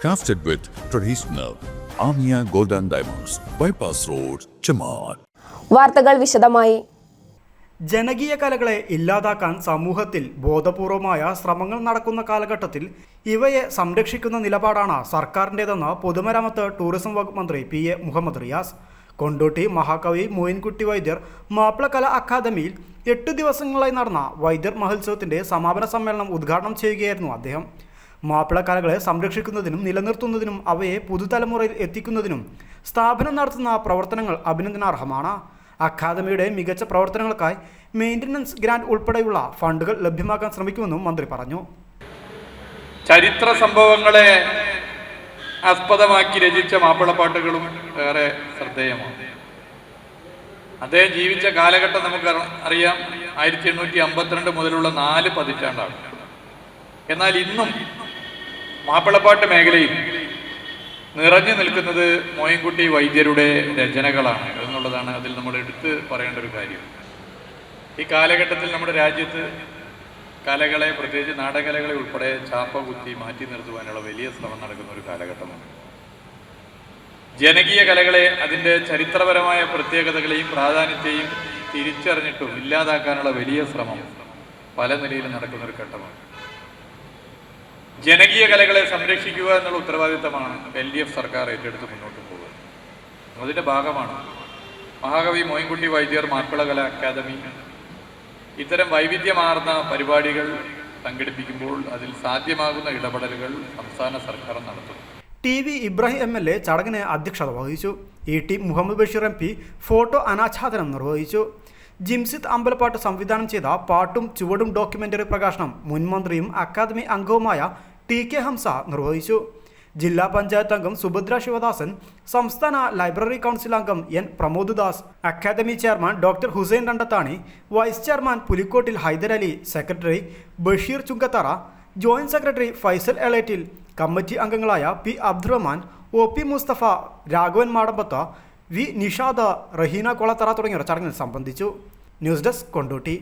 Crafted with traditional Amia Golden Diamonds, Bypass Road, Chamar. വാർത്തകൾ വിശദമായി. ജനകീയ കലകളെ ഇല്ലാതാക്കാൻ സമൂഹത്തിൽ ബോധപൂർവമായ ശ്രമങ്ങൾ നടക്കുന്ന കാലഘട്ടത്തിൽ ഇവയെ സംരക്ഷിക്കുന്ന നിലപാടാണ് സർക്കാരിന്റെതെന്ന് പൊതുമരാമത്ത് ടൂറിസം വകുപ്പ് മന്ത്രി പി എ മുഹമ്മദ് റിയാസ്. കൊണ്ടോട്ടി മഹാകവി മോയിൻകുട്ടി വൈദ്യർ മാപ്പിളകല അക്കാദമിയിൽ എട്ട് ദിവസങ്ങളായി നടന്ന വൈദ്യർ മഹോത്സവത്തിന്റെ സമാപന സമ്മേളനം ഉദ്ഘാടനം ചെയ്യുകയായിരുന്നു അദ്ദേഹം. മാപ്പിള കലകളെ സംരക്ഷിക്കുന്നതിനും നിലനിർത്തുന്നതിനും അവയെ പുതുതലമുറയിൽ എത്തിക്കുന്നതിനും സ്ഥാപനം നടത്തുന്ന പ്രവർത്തനങ്ങൾ അഭിനന്ദനാർഹമാണ്. അക്കാദമിയുടെ മികച്ച പ്രവർത്തനങ്ങൾക്കായി മെയിന്റനൻസ് ഗ്രാൻഡ് ഉൾപ്പെടെയുള്ള ഫണ്ടുകൾ ലഭ്യമാക്കാൻ ശ്രമിക്കുമെന്നും മന്ത്രി പറഞ്ഞു. ചരിത്ര സംഭവങ്ങളെ ആസ്പദമാക്കി രചിച്ച മാപ്പിളപ്പാട്ടുകളും ഏറെ ശ്രദ്ധേയമാണ്. അദ്ദേഹം ജീവിച്ച കാലഘട്ടം നമുക്ക് അറി- അറിയാം. ആയിരത്തി എണ്ണൂറ്റി അമ്പത്തിരണ്ട് മുതലുള്ള നാല് പതിറ്റാണ്ടാണ്. എന്നാൽ ഇന്നും മാപ്പിളപ്പാട്ട് മേഖലയിൽ നിറഞ്ഞു നിൽക്കുന്നത് മോയൻകുട്ടി വൈദ്യരുടെ രചനകളാണ് എന്നുള്ളതാണ് അതിൽ നമ്മൾ എടുത്ത് പറയേണ്ട ഒരു കാര്യം. ഈ കാലഘട്ടത്തിൽ നമ്മുടെ രാജ്യത്ത് കലകളെ പ്രത്യേകിച്ച് നാടകലകളെ ഉൾപ്പെടെ ചാപ്പ കുത്തി മാറ്റി നിർത്തുവാനുള്ള വലിയ ശ്രമം നടക്കുന്ന ഒരു കാലഘട്ടമാണ്. ജനകീയ കലകളെ അതിന്റെ ചരിത്രപരമായ പ്രത്യേകതകളെയും പ്രാധാന്യത്തെയും തിരിച്ചറിഞ്ഞിട്ടും ഇല്ലാതാക്കാനുള്ള വലിയ ശ്രമം പല നിലയിലും നടക്കുന്ന ഒരു ഘട്ടമാണ്. ജനകീയ കലകളെ സംരക്ഷിക്കുക എന്നുള്ള ഉത്തരവാദിത്തമാണ് എൽ ഡി എഫ് സർക്കാർ ഏറ്റെടുത്ത് മുന്നോട്ട് പോകുന്നത്. അതിന്റെ ഭാഗമാണ് മഹാകവി മോയിൻകുട്ടി വൈദ്യർ മാപ്പിള കല അക്കാദമി. ഇത്തരം വൈവിധ്യമാർന്ന പരിപാടികൾ സംഘടിപ്പിക്കുമ്പോൾ അതിൽ സാധ്യമാകുന്ന ഇടപെടലുകൾ സംസ്ഥാന സർക്കാർ നടത്തുന്നു T V Ibrahim M L A ചടങ്ങിന് അധ്യക്ഷത വഹിച്ചു. E T Muhammad Basheer M P photo അനാച്ഛാദനം നിർവഹിച്ചു. ജിംസിത് അമ്പലപ്പാട്ട് സംവിധാനം ചെയ്ത പാട്ടും ചുവടും ഡോക്യുമെന്ററി പ്രകാശനം മുൻമന്ത്രിയും അക്കാദമി അംഗവുമായ ടി കെ ഹംസ നിർവഹിച്ചു. ജില്ലാ പഞ്ചായത്ത് അംഗം സുഭദ്ര ശിവദാസൻ സംസ്ഥാന ലൈബ്രറി കൗൺസിൽ അംഗം N Pramod Das academy chairman doctor Hussain Randathani vice chairman Pulikkottil Hydarali secretary Basheer Chungathara joint secretary Faisal Elettil committee അംഗങ്ങളായ P Abdurahman O P Musthafa Raghavan Madambath V Nishada Raheena Kolathara തുടങ്ങിയവർ ചടങ്ങിൽ സംബന്ധിച്ചു. News desk Kondotty.